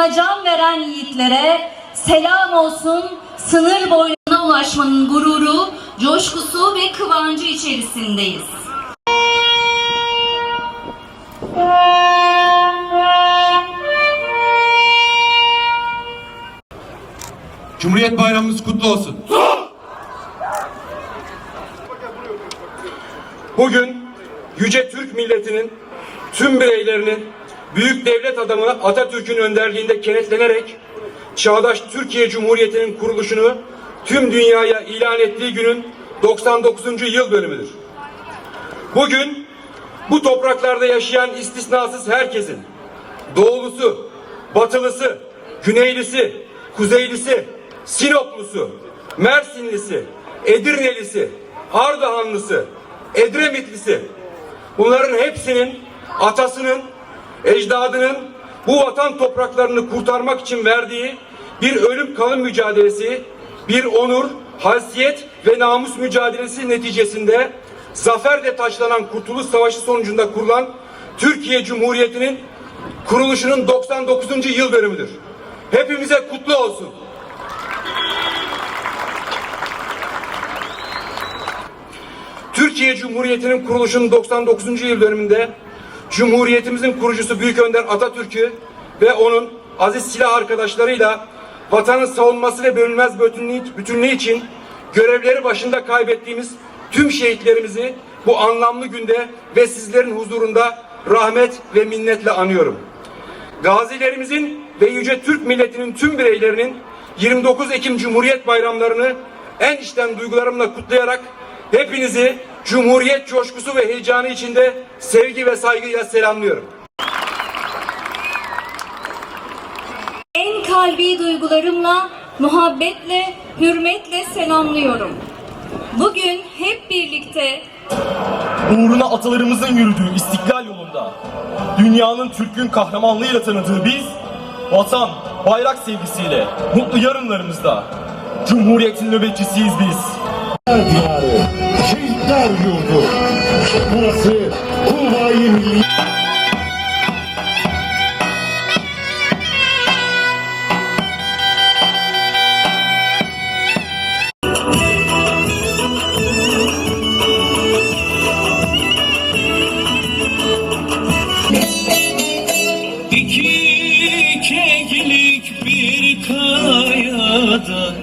uğruna can veren yiğitlere selam olsun. Sınır boyuna ulaşmanın gururu, coşkusu ve kıvancı içerisindeyiz. Cumhuriyet Bayramımız kutlu olsun. Bugün yüce Türk milletinin tüm bireylerinin büyük devlet adamı Atatürk'ün önderliğinde kenetlenerek çağdaş Türkiye Cumhuriyeti'nin kuruluşunu tüm dünyaya ilan ettiği günün 99. yıl dönümüdür. Bugün bu topraklarda yaşayan istisnasız herkesin doğulusu, batılısı, güneylisi, kuzeylisi, Sinoplusu, Mersinlisi, Edirnelisi, Ardahanlısı, Edremitlisi bunların hepsinin atasının, ecdadının bu vatan topraklarını kurtarmak için verdiği bir ölüm kalım mücadelesi, bir onur, haysiyet ve namus mücadelesi neticesinde zaferle taçlanan Kurtuluş Savaşı sonucunda kurulan Türkiye Cumhuriyeti'nin kuruluşunun 99. yıl dönümüdür. Hepimize kutlu olsun. Türkiye Cumhuriyeti'nin kuruluşunun 99. yıl dönümünde Cumhuriyetimizin kurucusu Büyük Önder Atatürk'ü ve onun aziz silah arkadaşlarıyla vatanın savunması ve bölünmez bütünlüğü, bütünlüğü için görevleri başında kaybettiğimiz tüm şehitlerimizi bu anlamlı günde ve sizlerin huzurunda rahmet ve minnetle anıyorum. Gazilerimizin ve yüce Türk milletinin tüm bireylerinin 29 Ekim Cumhuriyet bayramlarını en içten duygularımla kutlayarak hepinizi Cumhuriyet coşkusu ve heyecanı içinde sevgi ve saygıyla selamlıyorum. En kalbi duygularımla, muhabbetle, hürmetle selamlıyorum. Bugün hep birlikte uğruna atalarımızın yürüdüğü istiklal yolunda dünyanın Türk'ün kahramanlığıyla tanıdığı biz vatan, bayrak sevgisiyle mutlu yarınlarımızda Cumhuriyetin nöbetçisiyiz biz. diyarı, şehitler yurdu. Burası Kuvayi Milli. İki keklik bir kayada